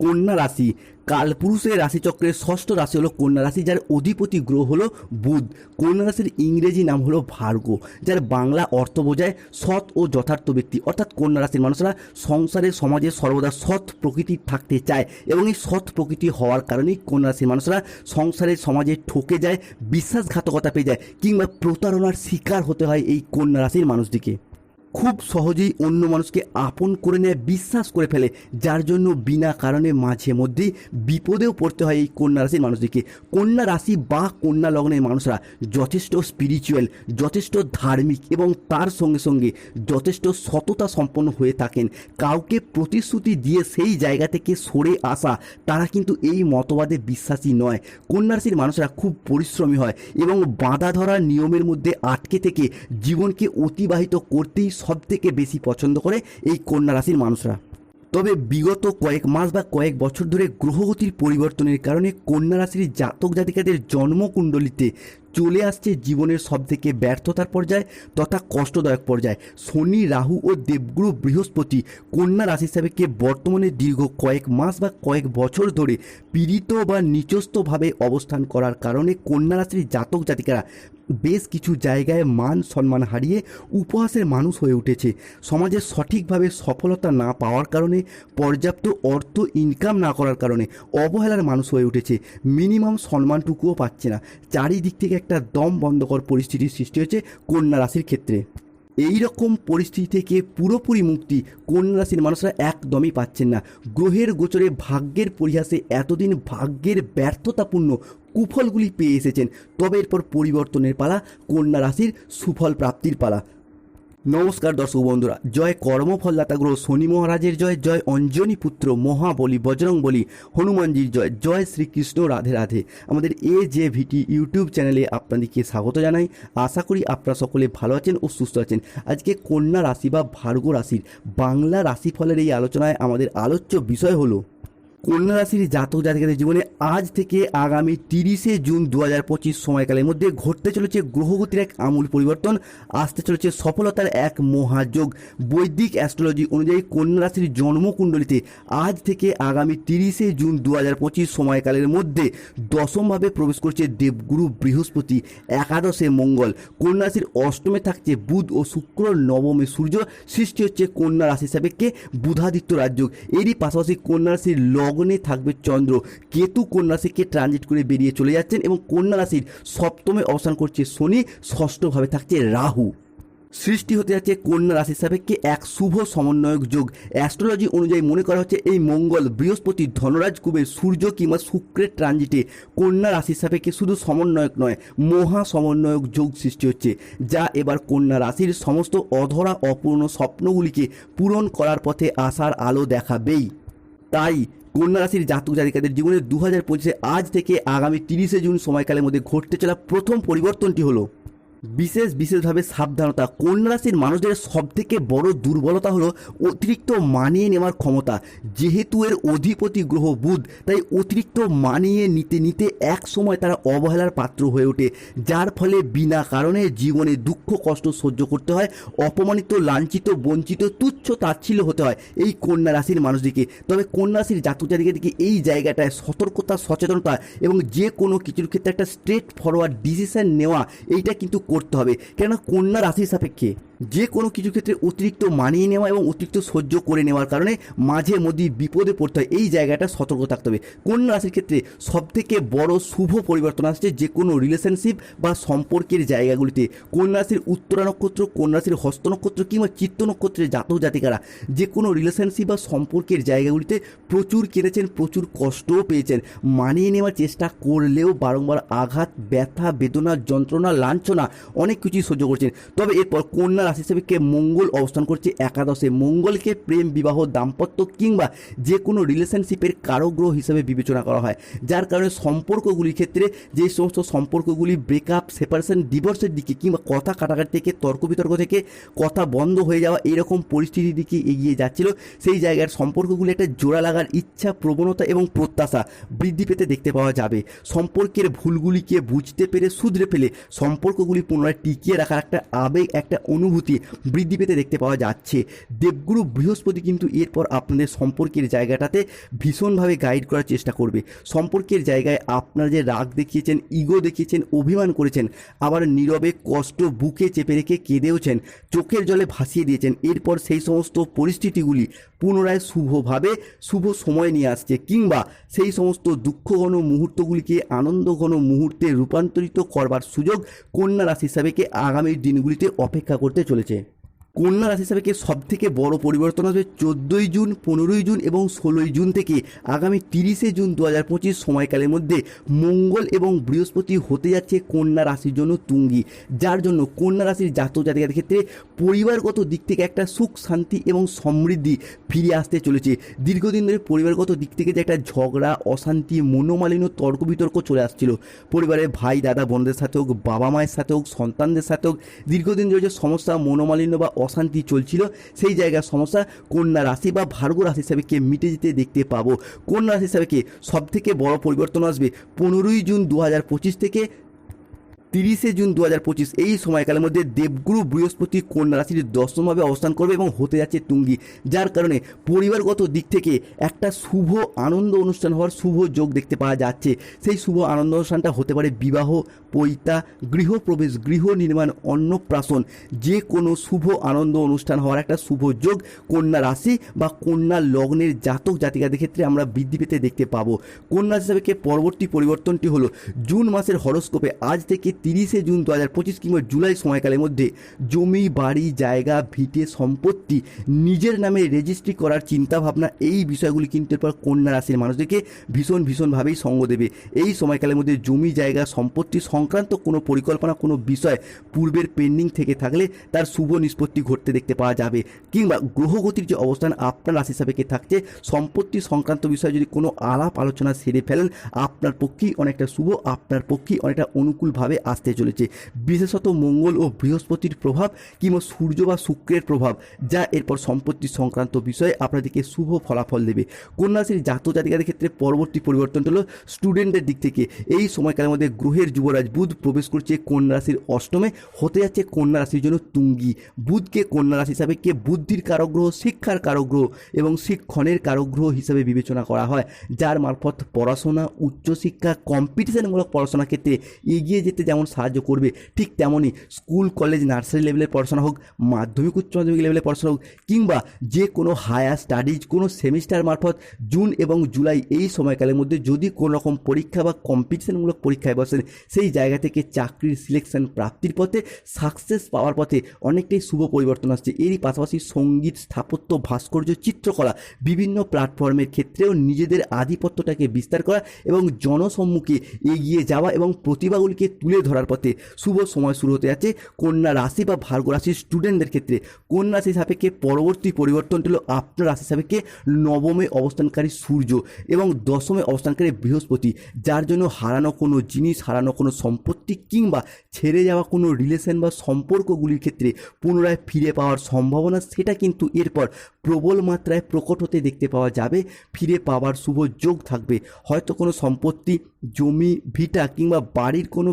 কন্যা রাশি। কালপুরুষের রাশিচক্রের ষষ্ঠ রাশি হলো কন্যা রাশি, যার অধিপতি গ্রহ হলো বুধ। কন্যা রাশির ইংরেজি নাম হলো ভার্গ, যার বাংলা অর্থ বোঝায় সৎ ও যথার্থ ব্যক্তি। অর্থাৎ কন্যা রাশির মানুষরা সংসারে, সমাজে সর্বদা সৎ প্রকৃতি থাকতে চায় এবং এই সৎ প্রকৃতি হওয়ার কারণেই কন্যা রাশির মানুষরা সংসারে, সমাজে ঠকে যায়, বিশ্বাসঘাতকতা পেয়ে যায় কিংবা প্রতারণার শিকার হতে হয় এই কন্যা রাশির মানুষদিকে খুব সহজেই অন্য মানুষকে আপন করে নেয়, বিশ্বাস করে ফেলে। যার জন্য বিনা কারণে মাঝে মধ্যেই বিপদেও পড়তে হয় এই কন্যা রাশির মানুষদেরকে কন্যা রাশি বা কন্যা লগ্নের মানুষরা যথেষ্ট স্পিরিচুয়াল যথেষ্ট ধার্মিক এবং তার সঙ্গে সঙ্গে যথেষ্ট সততা সম্পন্ন হয়ে থাকেন। কাউকে প্রতিশ্রুতি দিয়ে সেই জায়গা থেকে সরে আসা, তারা কিন্তু এই মতবাদে বিশ্বাসী নয়। কন্যা রাশির মানুষরা খুব পরিশ্রমী হয় এবং বাঁধা ধরা নিয়মের মধ্যে আটকে থেকে জীবনকে অতিবাহিত করতেই সব থেকে বেশি পছন্দ করে এই কন্যা রাশির মানুষরা। তবে বিগত কয়েক মাস বা কয়েক বছর ধরে গ্রহগতির পরিবর্তনের কারণে কন্যা রাশির জাতক জাতিকাদের জন্মকুণ্ডলিতে চলে আসছে জীবনের সবথেকে ব্যর্থতার পর্যায় তথা কষ্টদায়ক পর্যায়। শনি, রাহু ও দেবগুরু বৃহস্পতি কন্যা রাশি হিসাবেকে বর্তমানে দীর্ঘ কয়েক মাস বা কয়েক বছর ধরে পীড়িত বা নিচস্থভাবে অবস্থান করার কারণে কন্যা রাশির জাতক জাতিকারা বেশ কিছু জায়গায় মান সম্মান হারিয়ে উপহাসের মানুষ হয়ে উঠেছে। সমাজে সঠিকভাবে সফলতা না পাওয়ার কারণে, পর্যাপ্ত অর্থ ইনকাম না করার কারণে অবহেলার মানুষ হয়ে উঠেছে। মিনিমাম সম্মানটুকুও পাচ্ছে না। চারিদিক থেকে একটা দম বন্ধকর পরিস্থিতির সৃষ্টি হয়েছে কন্যা রাশির ক্ষেত্রে। এই রকম পরিস্থিতি থেকে পুরোপুরি মুক্তি কন্যা রাশির মানুষরা একদমই পাচ্ছেন না। গ্রহের গোচরে ভাগ্যের পরিহাসে এতদিন ভাগ্যের ব্যর্থতাপূর্ণ কুফলগুলি পেয়ে এসেছেন। তবে এরপর পরিবর্তনের পালা কন্যা রাশির সুফল প্রাপ্তির পালা। নমস্কার দর্শক বন্ধুরা, জয় কর্মফলদাতা গ্রহ শনি মহারাজের জয় জয় অঞ্জনী পুত্র মহাবলী বজরং বলি হনুমানজির জয় জয় শ্রীকৃষ্ণ রাধে রাধে। আমাদের এ জে ভিটি ইউটিউব চ্যানেলে আপনাদেরকে স্বাগত জানাই। আশা করি আপনারা সকলে ভালো আছেন ও সুস্থ আছেন। আজকে কন্যা রাশি বা ভার্গ রাশির বাংলা রাশিফলের এই আলোচনায় আমাদের আলোচ্য বিষয় হলো কন্যা রাশির জাতক জাতিকাদের জীবনে আজ থেকে আগামী তিরিশে জুন দু হাজার পঁচিশ সময়কালের মধ্যে ঘটতে চলেছে গ্রহগতির এক আমূল পরিবর্তন, আসতে চলেছে সফলতার এক মহাযোগ। বৈদিক অ্যাস্ট্রোলজি অনুযায়ী কন্যা রাশির জন্মকুণ্ডলিতে আজ থেকে আগামী তিরিশে জুন দু হাজার পঁচিশ সময়কালের মধ্যে দশমভাবে প্রবেশ করছে দেবগুরু বৃহস্পতি, একাদশে মঙ্গল। কন্যা রাশির অষ্টমে থাকছে বুধ ও শুক্র, নবমে সূর্য। সৃষ্টি হচ্ছে কন্যা রাশি সাপেক্ষে বুধাদিত্য রাজ্য এরই পাশাপাশি কন্যা রাশির লগ্নে থাকবে চন্দ্র। কেতু কন্যা রাশিকে ট্রানজিট করে বেরিয়ে চলে যাচ্ছেন এবং কন্যা রাশির সপ্তমে অবস্থান করছে শনি, ষষ্ঠভাবে থাকছে রাহু। সৃষ্টি হতে যাচ্ছে কন্যা রাশির সাপেক্ষে এক শুভ সমন্বয়ক যোগ। অ্যাস্ট্রোলজি অনুযায়ী মনে করা হচ্ছে এই মঙ্গল বৃহস্পতি ধনরাজ কুবের সূর্য কিংবা শুক্রের ট্রানজিটে কন্যা রাশির সাপেক্ষে শুধু সমন্বয়ক নয়, মহা সমন্বয়ক যোগ সৃষ্টি হচ্ছে, যা এবার কন্যা রাশির সমস্ত অধরা অপূর্ণ স্বপ্নগুলিকে পূরণ করার পথে আসার আলো দেখাবেই। তাই কন্যা রাশির জাতক জাতিকাদের জীবনে দু হাজার পঁচিশে আজ থেকে আগামী তিরিশে জুন সময়কালের মধ্যে ঘটতে চলা প্রথম পরিবর্তনটি হলো বিশেষ, বিশেষভাবে সাবধানতা। কন্যা রাশির মানুষদের সব থেকে বড় দুর্বলতা হলো অতিরিক্ত মানিয়ে নেওয়ার ক্ষমতা। যেহেতু এর অধিপতি গ্রহ বুধ, তাই অতিরিক্ত মানিয়ে নিতে নিতে এক সময় তারা অবহেলার পাত্র হয়ে ওঠে, যার ফলে বিনা কারণে জীবনে দুঃখ, কষ্ট সহ্য করতে হয়, অপমানিত, লাঞ্ছিত, বঞ্চিত, তুচ্ছ, তাচ্ছিল্য হতে হয় এই কন্যা রাশির মানুষদিকে। তবে কন্যা রাশির জাতিকাদেরকে এই জায়গাটায় সতর্কতা, সচেতনতা এবং যে কোনো কিছুর ক্ষেত্রে একটা স্ট্রেট ফরওয়ার্ড ডিসিশন নেওয়া, এইটা কিন্তু করতে হবে। কেননা কন্যা রাশির সাপেক্ষে যে কোনো কিছু ক্ষেত্রে অতিরিক্ত মানিয়ে নেওয়া এবং অতিরিক্ত সহ্য করে নেওয়ার কারণে মাঝে মধ্যে বিপদে পড়তে হয়। এই জায়গাটা সতর্ক থাকতে হবে। কন্যা রাশির ক্ষেত্রে সবথেকে বড় শুভ পরিবর্তন আসছে যে কোনো রিলেশনশিপ বা সম্পর্কের জায়গাগুলিতে। কন্যা রাশির উত্তরা নক্ষত্র, কন্যা রাশির হস্ত নক্ষত্র কিংবা চিত্ত নক্ষত্রের জাতক জাতিকারা যে কোনো রিলেশনশিপ বা সম্পর্কের জায়গাগুলিতে প্রচুর কেড়েছেন প্রচুর কষ্টও পেয়েছেন। মানিয়ে নেওয়ার চেষ্টা করলেও বারংবার আঘাত, ব্যথা, বেদনা, যন্ত্রণা, লাঞ্ছনা অনেক কিছুই সহ্য করছেন। তবে এরপর কন্যা রাশি হিসেবে কে মঙ্গল অবস্থান করছে একাদশে। মঙ্গলকে প্রেম, বিবাহ, দাম্পত্য কিংবা যে কোনো রিলেশনশিপের কারোগ্রহ হিসেবে বিবেচনা করা হয়, যার কারণে সম্পর্কগুলির ক্ষেত্রে যে সমস্ত সম্পর্কগুলি ব্রেকআপ সেপারেশন ডিভোর্সের দিকে কিংবা কথা কাটাকাটি থেকে, তর্ক বিতর্ক থেকে কথা বন্ধ হয়ে যাওয়া এরকম পরিস্থিতির দিকে এগিয়ে যাচ্ছিল, সেই জায়গার সম্পর্কগুলি একটা জোড়া লাগার ইচ্ছা, প্রবণতা এবং প্রত্যাশা বৃদ্ধি পেতে দেখতে পাওয়া যাবে। সম্পর্কের ভুলগুলিকে বুঝতে পেরে, শুধরে ফেলে সম্পর্কগুলি পুনরায় টিকিয়ে রাখার একটা আবেগ, একটা অনুভূতি শুরুতে বৃদ্ধি পেতে দেখতে পাওয়া যাচ্ছে। দেবগুরু বৃহস্পতি কিন্তু এরপর আপনাদের সম্পর্কের জায়গাটাতে ভীষণভাবে গাইড করার চেষ্টা করবে। সম্পর্কের জায়গায় আপনারা যে রাগ দেখিয়েছেন ইগো দেখিয়েছেন, অভিমান করেছেন, আবার নীরবে কষ্ট বুকে চেপে রেখে কেঁদেওছেন, চোখের জলে ভাসিয়ে দিয়েছেন, এরপর সেই সমস্ত পরিস্থিতিগুলি পুনরায় শুভভাবে শুভ সময় নিয়ে আসছে কিংবা সেই সমস্ত দুঃখ ঘন মুহূর্তগুলিকে আনন্দ ঘন মুহূর্তে রূপান্তরিত করবার সুযোগ কন্যা রাশি হিসাবেকে আগামী দিনগুলিতে অপেক্ষা করতে চলেছে। কন্যা রাশি হিসাবে সব থেকে বড় পরিবর্তন আসবে? চোদ্দোই জুন, পনেরোই জুন এবং ষোলোই জুন থেকে আগামী তিরিশে জুন দু হাজার পঁচিশ সময়কালের মধ্যে মঙ্গল এবং বৃহস্পতি হতে যাচ্ছে কন্যা রাশির জন্য তুঙ্গি। যার জন্য কন্যা রাশির জাতক জাতিকাদের ক্ষেত্রে পরিবারগত দিক থেকে একটা সুখ, শান্তি এবং সমৃদ্ধি ফিরে আসতে চলেছে। দীর্ঘদিন ধরে পরিবারগত দিক থেকে যে একটা ঝগড়া, অশান্তি, মনোমালিন্য তর্ক বিতর্ক চলে আসছিল। পরিবারের ভাই, দাদা, বোনদের সাথে হোক বাবা মায়ের সাথে হোক, সন্তানদের সাথে হোক, দীর্ঘদিন ধরে যে সমস্যা, মনোমালিন্য বা অশান্তি চলছিল, সেই জায়গার সমস্যা কন্যা রাশি বা ভার্গ রাশি হিসাবেকে মিটে যেতে দেখতে পাবো। কন্যা রাশি হিসাবে কে সব থেকে বড় পরিবর্তন আসবে পনেরোই জুন দু হাজার পঁচিশ থেকে তিরিশে জুন দু হাজার পঁচিশ এই সময়কালের মধ্যে দেবগুরু বৃহস্পতি কন্যা রাশির দশমভাবে অবস্থান করবে এবং হতে যাচ্ছে তুঙ্গি, যার কারণে পরিবারগত দিক থেকে একটা শুভ আনন্দ অনুষ্ঠান হওয়ার শুভ যোগ দেখতে পাওয়া যাচ্ছে। সেই শুভ আনন্দ অনুষ্ঠানটা হতে পারে বিবাহ, পৈতা, গৃহপ্রবেশ, গৃহ নির্মাণ, অন্নপ্রাশন, যে কোনো শুভ আনন্দ অনুষ্ঠান হওয়ার একটা শুভ যোগ কন্যা রাশি বা কন্যা লগ্নের জাতক জাতিকাদের ক্ষেত্রে আমরা বৃদ্ধি পেতে দেখতে পাবো। কন্যা হিসাবে পরবর্তী পরিবর্তনটি হলো জুন মাসের হরস্কোপে আজ থেকে তিরিশে জুন দু হাজার পঁচিশ কিংবা জুলাই সময়কালের মধ্যে জমি, বাড়ি, জায়গা, ভিটে, সম্পত্তি নিজের নামে রেজিস্ট্রি করার চিন্তাভাবনা, এই বিষয়গুলি কিন্তু এরপর কন্যা রাশির মানুষদেরকে ভীষণ, ভীষণভাবেই সঙ্গ দেবে। এই সময়কালের মধ্যে জমি, জায়গা, সম্পত্তি সংক্রান্ত কোনো পরিকল্পনা, কোনো বিষয় পূর্বের পেন্ডিং থেকে থাকলে তার শুভ নিষ্পত্তি ঘটতে দেখতে পাওয়া যাবে। কিংবা গ্রহগতির যে অবস্থান আপনার রাশি সাপেক্ষে থাকছে, সম্পত্তি সংক্রান্ত বিষয়ে যদি কোনো আলাপ আলোচনা সেরে ফেলেন, আপনার পক্ষেই অনেকটা শুভ, আপনার পক্ষেই অনেকটা অনুকূলভাবে আসতে চলেছে। বিশেষত মঙ্গল ও বৃহস্পতির প্রভাব কিংবা সূর্য বা শুক্রের প্রভাব, যা এরপর সম্পত্তি সংক্রান্ত বিষয়ে আপনাদেরকে শুভ ফলাফল দেবে। কন্যা রাশির জাতক জাতিকাদের ক্ষেত্রে পরবর্তী পরিবর্তন হলো স্টুডেন্টদের দিক থেকে। এই সময়কালের মধ্যে গ্রহের যুবরাজ বুধ প্রবেশ করছে কন্যা রাশির অষ্টমে, হতে যাচ্ছে কন্যা রাশির জন্য তুঙ্গি। বুধকে কন্যা রাশি হিসাবে কে বুদ্ধির কারগ্রহ, শিক্ষার কারগ্রহ এবং শিক্ষণের কারগ্রহ হিসাবে বিবেচনা করা হয়, যার মারফত পড়াশোনা, উচ্চশিক্ষা কম্পিটিশনমূলক পড়াশোনার ক্ষেত্রে এগিয়ে যেতে যেমন সাহায্য করবে, ঠিক তেমনই স্কুল কলেজ নার্সারি লেভেলের পড়াশোনা হোক, মাধ্যমিক, উচ্চ মাধ্যমিক লেভেলের পড়াশোনা হোক, কিংবা যে কোনো হায়ার স্টাডিজ কোনো সেমিস্টার মারফত জুন এবং জুলাই এই সময়কালের মধ্যে যদি কোনো রকম পরীক্ষা বা কম্পিটিশনমূলক পরীক্ষায় বসেন, সেই জায়গা থেকে চাকরির সিলেকশন প্রাপ্তির পথে সাকসেস পাওয়ার পথে অনেকটাই শুভ পরিবর্তন আসছে। এরই পাশাপাশি সংগীত, স্থাপত্য, ভাস্কর্য, চিত্রকলা বিভিন্ন প্ল্যাটফর্মের ক্ষেত্রেও নিজেদের আধিপত্যটাকে বিস্তার করা এবং জনসম্মুখে এগিয়ে যাওয়া এবং প্রতিভাগুলিকে তুলে ধরার পথে শুভ সময় শুরু হতে যাচ্ছে। কন্যা রাশি বা ভার্গ রাশির স্টুডেন্টদের ক্ষেত্রে কন্যা রাশি সাপেক্ষে পরবর্তী পরিবর্তন হলো আপনার রাশি সাপেক্ষে নবমে অবস্থানকারী সূর্য এবং দশমে অবস্থানকারী বৃহস্পতি, যার জন্য হারানো কোনো জিনিস, হারানো কোনো সম্পত্তি কিংবা ছেড়ে যাওয়া কোনো রিলেশন বা সম্পর্কগুলির ক্ষেত্রে পুনরায় ফিরে পাওয়ার সম্ভাবনা, সেটা কিন্তু এরপর প্রবল মাত্রায় প্রকট হতে দেখতে পাওয়া যাবে। ফিরে পাওয়ার শুভ যোগ থাকবে। হয়তো কোনো সম্পত্তি, জমি, ভিটা কিংবা বাড়ির কোনো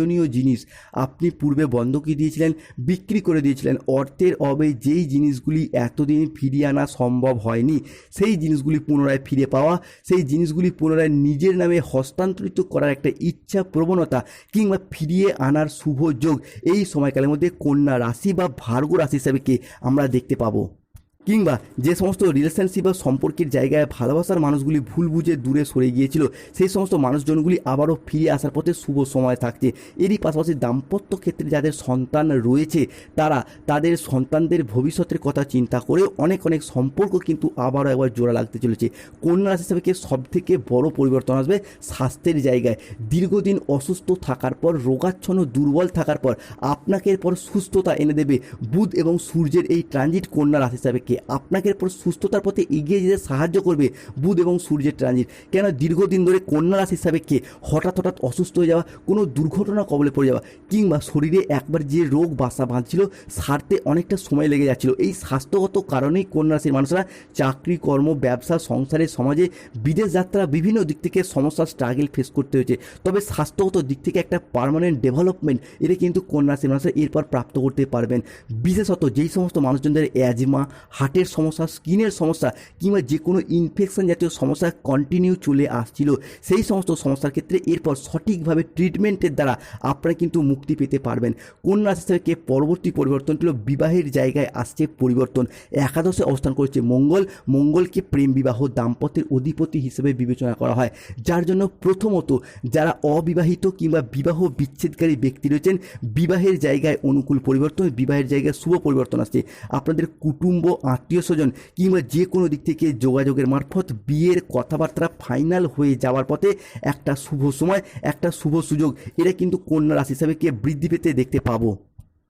প্রয়োজনীয় জিনিস। আপনি পূর্বে বন্ধকি দিয়েছিলেন, বিক্রি করে দিয়েছিলেন। অর্থের অবে যেই জিনিসগুলি এতদিন ফিরিয়ে আনা সম্ভব হয়নি, সেই জিনিসগুলি পুনরায় ফিরে পাওয়া, সেই জিনিসগুলি পুনরায় নিজের নামে হস্তান্তরিত করার একটা ইচ্ছা প্রবণতা কিংবা ফিরিয়ে আনার শুভ যোগ, এই সময়কালের মধ্যে কন্যা রাশি বা ভার্গ রাশি হিসাবে কে আমরা দেখতে পাবো? কিংবা যে সমস্ত রিলেশনশিপ বা সম্পর্কের জায়গায় ভালোবাসার মানুষগুলি ভুল বুঝে দূরে সরে গিয়েছিল, সেই সমস্ত মানুষজনগুলি আবারও ফিরে আসার পথে শুভ সময় থাকছে। এরই পাশাপাশি দাম্পত্য ক্ষেত্রে যাদের সন্তান রয়েছে, তারা তাদের সন্তানদের ভবিষ্যতের কথা চিন্তা করে অনেক অনেক সম্পর্ক কিন্তু আবারও একবার জোড়া লাগতে চলেছে। কন্যা রাশি হিসাবে সব থেকে বড় পরিবর্তন আসবে স্বাস্থ্যের জায়গায়। দীর্ঘদিন অসুস্থ থাকার পর, রোগাচ্ছন্ন, দুর্বল থাকার পর, আপনাকে এরপর সুস্থতা এনে দেবে। বুধ এবং সূর্যের এই ট্রানজিট কন্যা রাশি হিসাবে আপনাকে এরপর সুস্থতার পথে এগিয়ে যেতে সাহায্য করবে বুধ এবং সূর্যের ট্রানজিট কেন দীর্ঘদিন ধরে কন্যা রাশির সাপেক্ষে হঠাৎ হঠাৎ অসুস্থ হয়ে যাওয়া, কোনো দুর্ঘটনা কবলে পড়ে যাওয়া, কিংবা শরীরে একবার যে রোগ বাসা বাঁধছিল, সারতে অনেকটা সময় লেগে যাচ্ছিল। এই স্বাস্থ্যগত কারণেই কন্যা রাশির মানুষরা চাকরি, কর্ম, ব্যবসা, সংসারে, সমাজে বিদেশ যাত্রা, বিভিন্ন দিক থেকে সমস্যা স্ট্রাগল ফেস করতে হয়েছে। তবে স্বাস্থ্যগত দিক থেকে একটা পার্মানেন্ট ডেভেলপমেন্ট এটা কিন্তু কন্যা রাশির মানুষরা এরপর প্রাপ্ত করতে পারবেন। বিশেষত যেই সমস্ত মানুষজনদের অ্যাজমা হার্টের সমস্যা, স্কিনের সমস্যা কিংবা যে কোনো ইনফেকশন জাতীয় সমস্যা কন্টিনিউ চলে আসছিল, সেই সমস্ত সমস্যার ক্ষেত্রে এরপর সঠিকভাবে ট্রিটমেন্টের দ্বারা আপনারা কিন্তু মুক্তি পেতে পারবেন। কন্যা রাশি পরবর্তী পরিবর্তন ছিল, বিবাহের জায়গায় আসছে পরিবর্তন। একাদশে অবস্থান করেছে মঙ্গল। মঙ্গলকে প্রেম বিবাহ, দাম্পত্যের অধিপতি হিসেবে বিবেচনা করা হয়। যার জন্য প্রথমত যারা অবিবাহিত কিংবা বিবাহ বিচ্ছেদকারী ব্যক্তি রয়েছেন, বিবাহের জায়গায় অনুকূল পরিবর্তন, বিবাহের জায়গায় শুভ পরিবর্তন আসছে। আপনাদের কুটুম্ব আত্মীয় স্বজন কিংবা যে কোনো দিক থেকে যোগাযোগের মারফত বিয়ের কথাবার্তা ফাইনাল হয়ে যাওয়ার পথে একটা শুভ সময়, একটা শুভ সুযোগ। এটা কিন্তু কন্যা রাশি হিসাবে কে বৃদ্ধি পেতে দেখতে পাবো।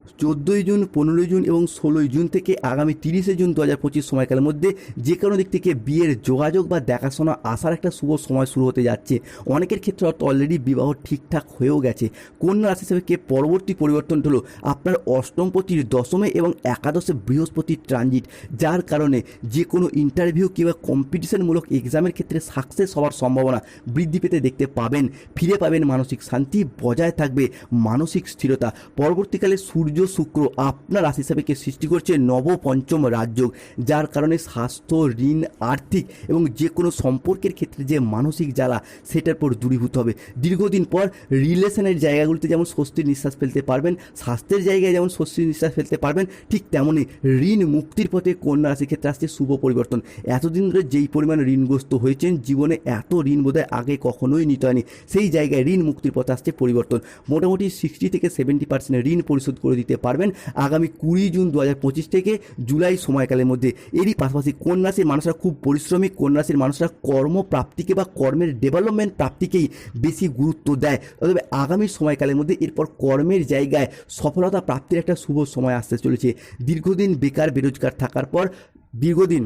চোদ্দোই জুন, পনেরোই জুন এবং ষোলোই জুন থেকে আগামী তিরিশে জুন দু হাজার পঁচিশ সময়কালের মধ্যে যে কোনো দিক থেকে বিয়ের যোগাযোগ বা দেখাশোনা আসার একটা শুভ সময় শুরু হতে যাচ্ছে। অনেকের ক্ষেত্রে হয়তো অলরেডি বিবাহ ঠিকঠাক হয়েও গেছে। কন্যা রাশি হিসেবে কে পরবর্তী পরিবর্তন হলো আপনার অষ্টমপতির দশমে এবং একাদশে বৃহস্পতির ট্রানজিট যার কারণে যে কোনো ইন্টারভিউ কিংবা কম্পিটিশনমূলক এক্সামের ক্ষেত্রে সাকসেস হওয়ার সম্ভাবনা বৃদ্ধি পেতে দেখতে পাবেন। ফিরে পাবেন মানসিক শান্তি বজায় থাকবে, মানসিক স্থিরতা। পরবর্তীকালে সূর্য শুক্র আপনার রাশি হিসাবেকে সৃষ্টি করছে নব পঞ্চম রাজযোগ, যার কারণে স্বাস্থ্য, ঋণ, আর্থিক এবং যে কোনো সম্পর্কের ক্ষেত্রে যে মানসিক জ্বালা, সেটার পর দূরীভূত হবে। দীর্ঘদিন পর রিলেশনের জায়গাগুলিতে যেমন স্বস্তির নিঃশ্বাস ফেলতে পারবেন, স্বাস্থ্যের জায়গায় যেমন স্বস্তির নিঃশ্বাস ফেলতে পারবেন, ঠিক তেমনই ঋণ মুক্তির পথে কন্যা রাশির ক্ষেত্রে আসছে শুভ পরিবর্তন। এতদিন ধরে যেই পরিমাণ ঋণগ্রস্ত হয়েছেন, জীবনে এত ঋণ বোধহয় আগে কখনোই নিতে হয়নি। সেই জায়গায় ঋণ মুক্তির পথে আসছে পরিবর্তন। মোটামুটি সিক্সটি থেকে সেভেন্টি পার্সেন্ট ঋণ পরিশোধ করে দিতে পারবেন আগামী কুড়ি জুন দু হাজার পঁচিশ থেকে জুলাই সময়কালের মধ্যে। এরই পাশাপাশি কোন রাশির মানুষরা খুব পরিশ্রমিক কোন রাশির মানুষরা কর্মপ্রাপ্তিকে বা কর্মের ডেভেলপমেন্ট প্রাপ্তিকেই বেশি গুরুত্ব দেয়। তবে আগামী সময়কালের মধ্যে এরপর কর্মের জায়গায় সফলতা প্রাপ্তির একটা শুভ সময় আসতে চলেছে। দীর্ঘদিন বেকার, বেরোজগার থাকার পর দীর্ঘদিন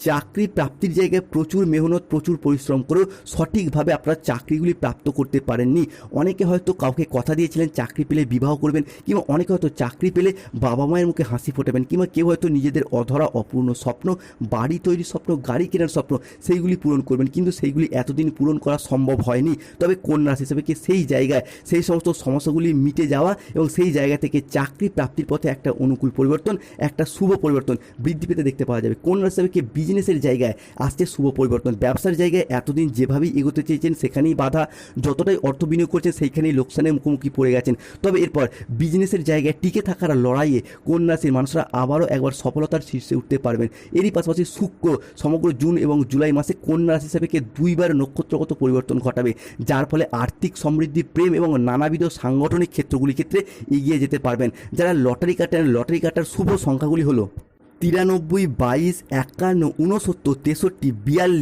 চাকরি প্রাপ্তির জায়গায় প্রচুর মেহনত, প্রচুর পরিশ্রম করেও সঠিকভাবে আপনারা চাকরিগুলি প্রাপ্ত করতে পারেননি। অনেকে হয়তো কাউকে কথা দিয়েছিলেন, চাকরি পেলে বিবাহ করবেন, কিংবা অনেকে হয়তো চাকরি পেলে বাবা মায়ের মুখে হাসি ফোটাবেন, কিংবা কেউ হয়তো নিজেদের অধরা, অপূর্ণ স্বপ্ন, বাড়ি তৈরির স্বপ্ন, গাড়ি কেনার স্বপ্ন, সেইগুলি পূরণ করবেন, কিন্তু সেইগুলি এতদিন পূরণ করা সম্ভব হয়নি। তবে কন্যা হিসেবে কি সেই জায়গায়, সেই সমস্ত সমস্যাগুলি মিটে যাওয়া এবং সেই জায়গা থেকে চাকরি প্রাপ্তির পথে একটা অনুকূল পরিবর্তন, একটা শুভ পরিবর্তন বৃদ্ধি পেতে দেখতে পাওয়া যাবে। কন্যা হিসেবে কি বিজনেসের জায়গায়। আসছে শুভ পরিবর্তন। ব্যবসার জায়গায় এতদিন যেভাবেই এগোতে চেয়েছেন, সেখানেই বাধা। যতটাই অর্থ বিনিয়োগ করছেন, সেইখানেই লোকসানের মুখোমুখি পড়ে গেছেন। তবে এরপর বিজনেসের জায়গায় টিকে থাকার লড়াইয়ে কন্যা রাশির মানুষরা আবারও একবার সফলতার শীর্ষে উঠতে পারবেন। এরই পাশাপাশি শুক্র, সমগ্র জুন এবং জুলাই মাসে কন্যা রাশি হিসাবে দুইবার নক্ষত্রগত পরিবর্তন ঘটাবে, যার ফলে আর্থিক সমৃদ্ধি, প্রেম এবং নানাবিধ সাংগঠনিক ক্ষেত্রগুলির ক্ষেত্রে এগিয়ে যেতে পারবেন। যারা লটারি কাটেন, লটারি কাটার শুভ সংখ্যাগুলি হলো তিরানব্বই বাইশ একান্ন ঊনসত্তর তেষট্টি বিয়াল্লিশ।